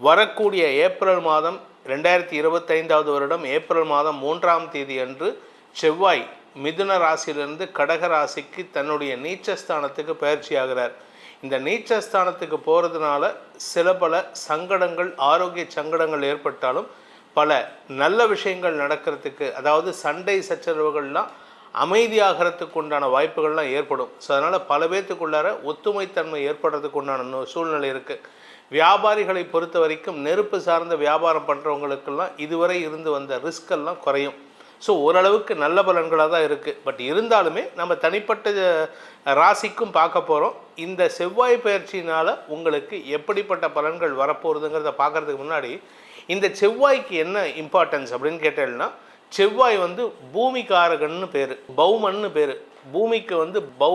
வரக்கூடிய ஏப்ரல் மாதம் ரெண்டாயிரத்தி இருபத்தைந்தாவது வருடம் ஏப்ரல் மாதம் மூன்றாம் தேதி அன்று செவ்வாய் மிதுன ராசியிலிருந்து கடக ராசிக்கு தன்னுடைய நீச்சஸ்தானத்துக்கு பயிற்சியாகிறார். இந்த நீச்சஸ்தானத்துக்கு போகிறதுனால சில பல சங்கடங்கள் ஆரோக்கிய சங்கடங்கள் ஏற்பட்டாலும் பல நல்ல விஷயங்கள் நடக்கிறதுக்கு அதாவது சண்டை சச்சரவுகள்லாம் அமைதியாகிறதுக்கு உண்டான வாய்ப்புகள்லாம் ஏற்படும். ஸோ அதனால் பல பேர்த்துக்குள்ளார ஒத்துமைத்தன்மை ஏற்படுறதுக்கு உண்டான சூழ்நிலை இருக்குது வியாபாரிகளை பொறுத்த வரைக்கும் நெருப்பு சார்ந்த வியாபாரம் பண்ணுறவங்களுக்கெல்லாம் இதுவரை இருந்து வந்த ரிஸ்க் எல்லாம் குறையும். ஸோ ஓரளவுக்கு நல்ல பலன்களாக தான் இருக்குது பட் இருந்தாலுமே நம்ம தனிப்பட்ட ராசிக்கும் பார்க்க போகிறோம் இந்த செவ்வாய் பயிற்சியினால் உங்களுக்கு எப்படிப்பட்ட பலன்கள் வரப்போகுதுங்கிறத பார்க்குறதுக்கு முன்னாடி இந்த செவ்வாய்க்கு என்ன இம்பார்ட்டன்ஸ் அப்படின்னு கேட்டேன்னா செவ்வாய் வந்து பூமிகாரகன்னு பேர் பௌமன்னு பேர். பூமிக்கு வந்து பௌ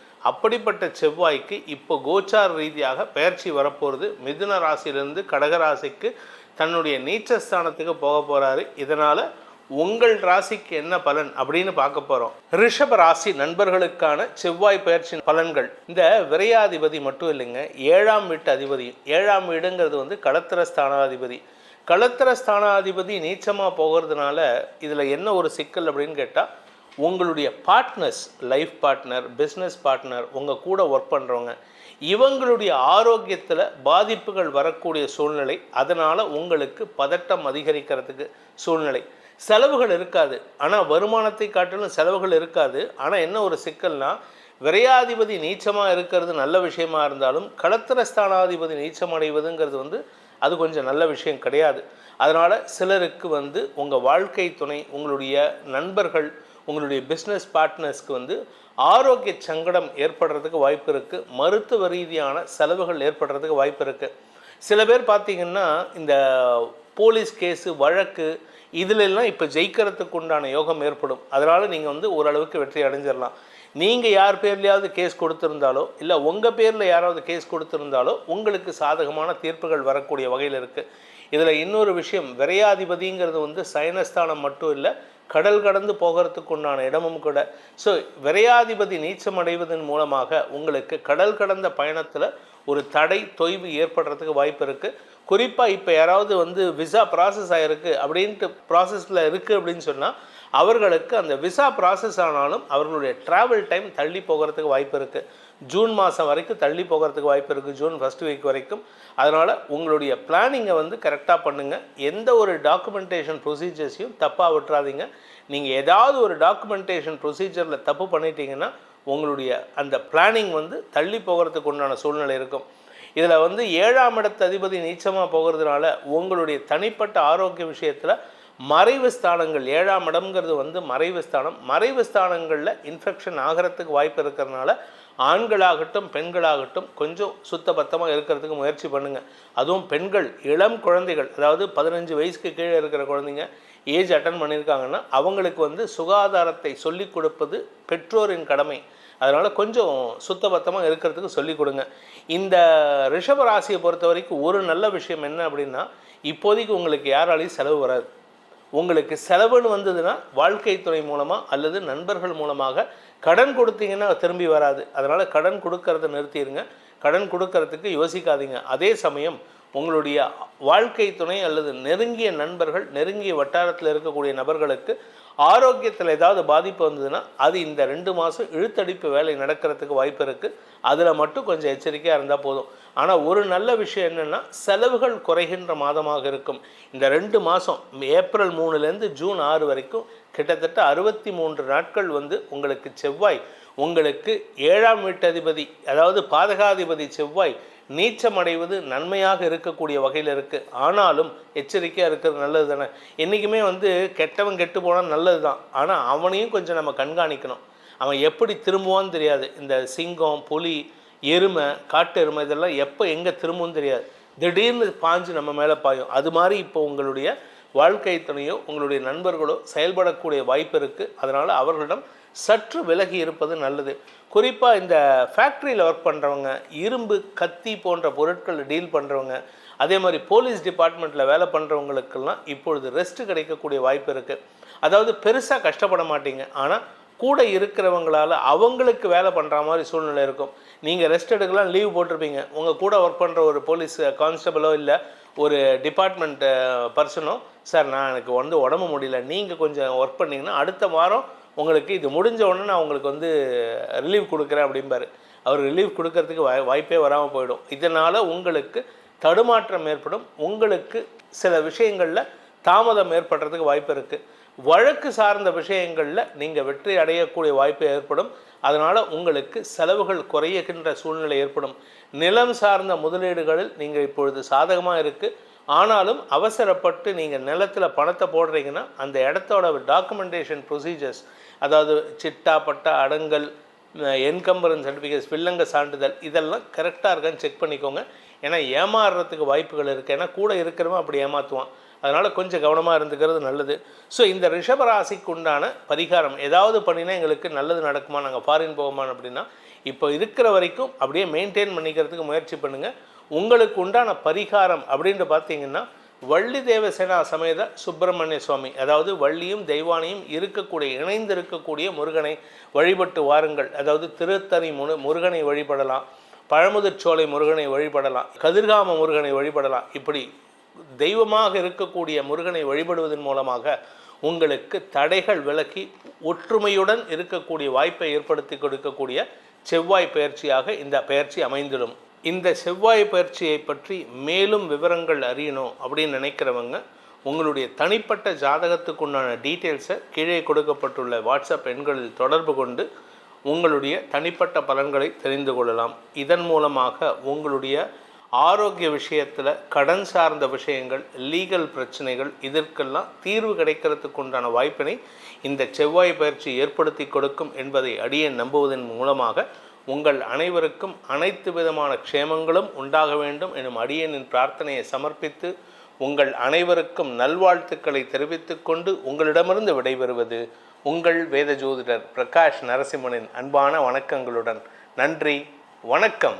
அப்படிப்பட்ட செவ்வாய்க்கு இப்போ கோச்சார ரீதியாக பெயர்ச்சி வரப்போகிறது மிதுன ராசியிலிருந்து கடக ராசிக்கு தன்னுடைய நீச்சஸ்தானத்துக்கு போக போகிறாரு இதனால் உங்கள் ராசிக்கு என்ன பலன் அப்படின்னு பார்க்க போகிறோம் ரிஷப ராசி நண்பர்களுக்கான செவ்வாய் பயிற்சி பலன்கள். இந்த விரையாதிபதி மட்டும் இல்லைங்க ஏழாம் வீட்டு அதிபதி. ஏழாம் வீடுங்கிறது வந்து களத்திர ஸ்தானாதிபதி. களத்திர ஸ்தானாதிபதி நீச்சமாக போகிறதுனால இதில் என்ன ஒரு சிக்கல் அப்படின்னு கேட்டால் உங்களுடைய partners life partner business partner உங்கள் கூட ஒர்க் பண்ணுறவங்க இவங்களுடைய ஆரோக்கியத்தில் பாதிப்புகள் வரக்கூடிய சூழ்நிலை அதனால் உங்களுக்கு பதட்டம் அதிகரிக்கிறதுக்கு சூழ்நிலை. செலவுகள் இருக்காது. ஆனால் வருமானத்தை காட்டிலும் செலவுகள் இருக்காது. ஆனால் என்ன ஒரு சிக்கல்னால் விரையாதிபதி நீச்சமாக இருக்கிறது நல்ல விஷயமா இருந்தாலும் களத்திரஸ்தானாதிபதி நீச்சம் அடைவதுங்கிறது வந்து அது கொஞ்சம் நல்ல விஷயம் கிடையாது. அதனால் சிலருக்கு வந்து உங்கள் வாழ்க்கை துணை உங்களுடைய நண்பர்கள் உங்களுடைய பிஸ்னஸ் பார்ட்னர்ஸ்க்கு வந்து ஆரோக்கிய சங்கடம் ஏற்படுறதுக்கு வாய்ப்பு இருக்குது மருத்துவ ரீதியான செலவுகள் ஏற்படுறதுக்கு வாய்ப்பு இருக்குது சில பேர் பார்த்தீங்கன்னா இந்த போலீஸ் கேஸு வழக்கு இதிலெல்லாம் இப்போ ஜெயிக்கிறதுக்கு உண்டான யோகம் ஏற்படும். அதனால் நீங்கள் வந்து ஓரளவுக்கு வெற்றி அடைஞ்சிடலாம் நீங்கள் யார் பேர்லையாவது கேஸ் கொடுத்துருந்தாலோ இல்லை உங்கள் பேரில் யாராவது கேஸ் கொடுத்துருந்தாலோ உங்களுக்கு சாதகமான தீர்ப்புகள் வரக்கூடிய வகையில் இருக்குது இதில் இன்னொரு விஷயம் விரையாதிபதிங்கிறது வந்து சயனஸ்தானம் மட்டும் இல்லை கடல் கடந்து போகிறதுக்கு உண்டான இடமும் கூட. ஸோ விரையாதிபதி நீச்சம் அடைவதன் மூலமாக உங்களுக்கு கடல் கடந்த பயணத்தில் ஒரு தடை தொய்வு ஏற்படுறதுக்கு வாய்ப்பு இருக்குது குறிப்பாக இப்போ யாராவது வந்து விசா ப்ராசஸ் ஆகிருக்கு அப்படின்ட்டு ப்ராசஸில் இருக்குது அப்படின்னு சொன்னால் அவர்களுக்கு அந்த விசா ப்ராசஸ் ஆனாலும் அவர்களுடைய ட்ராவல் டைம் தள்ளி போகிறதுக்கு வாய்ப்பு இருக்குது ஜூன் மாதம் வரைக்கும் தள்ளி போகிறதுக்கு வாய்ப்பு இருக்குது ஜூன் ஃபஸ்ட் வீக் வரைக்கும். அதனால் உங்களுடைய பிளானிங்கை வந்து கரெக்டாக பண்ணுங்கள் எந்த ஒரு டாக்குமெண்டேஷன் ப்ரொசீஜர்ஸையும் தப்பாக விட்டுறாதீங்க. நீங்கள் ஏதாவது ஒரு டாக்குமெண்டேஷன் ப்ரொசீஜரில் தப்பு பண்ணிட்டீங்கன்னா உங்களுடைய அந்த பிளானிங் வந்து தள்ளி போகிறதுக்கு உண்டான சூழ்நிலை இருக்கும். இதில் வந்து ஏழாம் இடத்து அதிபதி நீச்சமாக போகிறதுனால உங்களுடைய தனிப்பட்ட ஆரோக்கிய விஷயத்தில் மறைவு ஸ்தானங்கள் ஏழாம் இடம்ங்கிறது வந்து மறைவு ஸ்தானம். மறைவு ஸ்தானங்களில் இன்ஃபெக்ஷன் ஆகிறதுக்கு வாய்ப்பு இருக்கிறதுனால ஆண்களாகட்டும் பெண்களாகட்டும் கொஞ்சம் சுத்தபத்தமாக இருக்கிறதுக்கு முயற்சி பண்ணுங்கள் அதுவும் பெண்கள் இளம் குழந்தைகள் அதாவது பதினஞ்சு வயசுக்கு கீழே இருக்கிற குழந்தைங்க ஏஜ் அட்டன் பண்ணியிருக்காங்கன்னா அவங்களுக்கு வந்து சுகாதாரத்தை சொல்லிக் கொடுப்பது பெற்றோரின் கடமை. அதனால் கொஞ்சம் சுத்தபத்தமாக இருக்கிறதுக்கு சொல்லிக் கொடுங்க. இந்த ரிஷப ராசியை பொறுத்த வரைக்கும் ஒரு நல்ல விஷயம் என்ன அப்படின்னா இப்போதைக்கு உங்களுக்கு யாராலையும் செலவு வராது. உங்களுக்கு செலவுன்னு வந்ததுன்னா வாழ்க்கை துறை மூலமாக அல்லது நண்பர்கள் மூலமாக கடன் கொடுத்தீங்கன்னா திரும்பி வராது. அதனால் கடன் கொடுக்கறத நிறுத்திடுங்க கடன் கொடுக்கறதுக்கு யோசிக்காதீங்க. அதே சமயம் உங்களுடைய வாழ்க்கை துணை அல்லது நெருங்கிய நண்பர்கள் நெருங்கிய வட்டாரத்தில் இருக்கக்கூடிய நபர்களுக்கு ஆரோக்கியத்தில் ஏதாவது பாதிப்பு வந்ததுன்னா அது இந்த ரெண்டு மாதம் இழுத்தடிப்பு வேலை நடக்கிறதுக்கு வாய்ப்பு இருக்குது அதில் மட்டும் கொஞ்சம் எச்சரிக்கையாக இருந்தால் போதும். ஆனால் ஒரு நல்ல விஷயம் என்னென்னா செலவுகள் குறைகின்ற மாதமாக இருக்கும். இந்த ரெண்டு மாதம் ஏப்ரல் மூணுலேருந்து ஜூன் ஆறு வரைக்கும் கிட்டத்தட்ட அறுபத்தி மூன்று நாட்கள் வந்து உங்களுக்கு செவ்வாய் உங்களுக்கு ஏழாம் வீட்டதிபதி அதாவது பாதகாதிபதி செவ்வாய் நீச்சமடைவது நன்மையாக இருக்கக்கூடிய வகையில் இருக்குது ஆனாலும் எச்சரிக்கையாக இருக்கிறது நல்லது தானே? என்றைக்குமே வந்து கெட்டவன் கெட்டு போனால் நல்லது தான். ஆனால் அவனையும் கொஞ்சம் நம்ம கண்காணிக்கணும். அவன் எப்படி திரும்புவான்னு தெரியாது. இந்த சிங்கம் புலி எருமை காட்டு எருமை இதெல்லாம் எப்போ எங்கே திரும்பவும் தெரியாது. திடீர்னு பாஞ்சு நம்ம மேலே பாயும். அது மாதிரி இப்போ உங்களுடைய வாழ்க்கை துணையோ உங்களுடைய நண்பர்களோ செயல்படக்கூடிய வாய்ப்பு இருக்குது அதனால் அவர்களிடம் சற்று விலகி இருப்பது நல்லது. குறிப்பாக இந்த ஃபேக்ட்ரியில் ஒர்க் பண்ணுறவங்க இரும்பு கத்தி போன்ற பொருட்களை டீல் பண்ணுறவங்க அதே மாதிரி போலீஸ் டிபார்ட்மெண்ட்டில் வேலை பண்ணுறவங்களுக்கெல்லாம் இப்பொழுது ரெஸ்ட் கிடைக்கக்கூடிய வாய்ப்பு இருக்குது அதாவது பெருசாக கஷ்டப்பட மாட்டீங்க. ஆனால் கூட இருக்கிறவங்களால அவங்களுக்கு வேலை பண்ணுற மாதிரி சூழ்நிலை இருக்கும். நீங்கள் ரெஸ்ட் எடுக்கலாம் லீவ் போட்டிருப்பீங்க. உங்கள் கூட ஒர்க் பண்ணுற ஒரு போலீஸ் கான்ஸ்டபிளோ இல்லை ஒரு டிபார்ட்மெண்ட் பர்சனோ சார் நான் எனக்கு வந்து உடம்பு முடியல. நீங்கள் கொஞ்சம் ஒர்க் பண்ணிங்கன்னா அடுத்த வாரம் உங்களுக்கு இது முடிஞ்ச உடனே நான் உங்களுக்கு வந்து ரிலீவ் கொடுக்குறேன் அப்படிம்பாரு. அவர் ரிலீவ் கொடுக்கறதுக்கு வாய் வாய்ப்பே வராமல் போயிடும். இதனால் உங்களுக்கு தடுமாற்றம் ஏற்படும். உங்களுக்கு சில விஷயங்களில் தாமதம் ஏற்படுறதுக்கு வாய்ப்பு இருக்குது வழக்கு சார்ந்த விஷயங்களில் நீங்கள் வெற்றி அடையக்கூடிய வாய்ப்பு ஏற்படும். அதனால் உங்களுக்கு செலவுகள் குறையுகின்ற சூழ்நிலை ஏற்படும். நிலம் சார்ந்த முதலீடுகளில் நீங்கள் இப்பொழுது சாதகமாக இருக்குது ஆனாலும் அவசரப்பட்டு நீங்கள் நிலத்தில் பணத்தை போடுறீங்கன்னா அந்த இடத்தோட டாக்குமெண்டேஷன் ப்ரொசீஜர்ஸ் அதாவது சிட்டா பட்டா அடங்கல் என்கம்பரன்ஸ் சர்டிஃபிகேட்ஸ் வில்லங்க சான்றிதழ் இதெல்லாம் கரெக்டாக இருக்கான்னு செக் பண்ணிக்கோங்க. ஏன்னா ஏமாறுறதுக்கு வாய்ப்புகள் இருக்குது ஏன்னா கூட இருக்கிறவன் அப்படி ஏமாற்றுவான் அதனால் கொஞ்சம் கவனமாக இருந்துக்கிறது நல்லது. ஸோ இந்த ரிஷபராசிக்கு உண்டான பரிகாரம் ஏதாவது பண்ணினா எங்களுக்கு நல்லது நடக்குமா? நாங்கள் ஃபாரின் போவோமான்னு அப்படின்னா இப்போ இருக்கிற வரைக்கும் அப்படியே மெயின்டைன் பண்ணிக்கிறதுக்கு முயற்சி பண்ணுங்கள் உங்களுக்கு உண்டான பரிகாரம் அப்படின்ட்டு பார்த்தீங்கன்னா வள்ளி தேவசேனா சமேத சுப்பிரமணிய சுவாமி அதாவது வள்ளியும் தெய்வானையும் இருக்கக்கூடிய இணைந்து இருக்கக்கூடிய முருகனை வழிபட்டு வாருங்கள். அதாவது திருத்தணி முனு முருகனை வழிபடலாம். பழமுதிர்ச்சோலை முருகனை வழிபடலாம். கதிர்காம முருகனை வழிபடலாம். இப்படி தெய்வமாக இருக்கக்கூடிய முருகனை வழிபடுவதன் மூலமாக உங்களுக்கு தடைகள் விலக்கி ஒற்றுமையுடன் இருக்கக்கூடிய வாய்ப்பை ஏற்படுத்தி கொடுக்கக்கூடிய செவ்வாய் பயிற்சியாக இந்த பயிற்சி அமைந்திடும். இந்த செவ்வாய் பயிற்சியை பற்றி மேலும் விவரங்கள் அறியணும் அப்படின்னு நினைக்கிறவங்க உங்களுடைய தனிப்பட்ட ஜாதகத்துக்குண்டான டீட்டெயில்ஸை கீழே கொடுக்கப்பட்டுள்ள வாட்ஸ்அப் எண்களில் தொடர்பு கொண்டு உங்களுடைய தனிப்பட்ட பலன்களை தெரிந்து கொள்ளலாம். இதன் மூலமாக உங்களுடைய ஆரோக்கிய விஷயத்தில் கடன் சார்ந்த விஷயங்கள் லீகல் பிரச்சனைகள் இதற்கெல்லாம் தீர்வு கிடைக்கிறதுக்கு உண்டான வாய்ப்பினை இந்த செவ்வாய் பயிற்சி ஏற்படுத்தி கொடுக்கும் என்பதை அடியே நம்புவதன் மூலமாக உங்கள் அனைவருக்கும் அனைத்து விதமான க்ஷேமங்களும் உண்டாக வேண்டும் எனும் அடியனின் பிரார்த்தனையை சமர்ப்பித்து உங்கள் அனைவருக்கும் நல்வாழ்த்துக்களை தெரிவித்துக்கொண்டு உங்களிடமிருந்து விடைபெறுவது உங்கள் வேத ஜோதிடர் பிரகாஷ் நரசிம்மனின் அன்பான வணக்கங்களுடன். நன்றி வணக்கம்.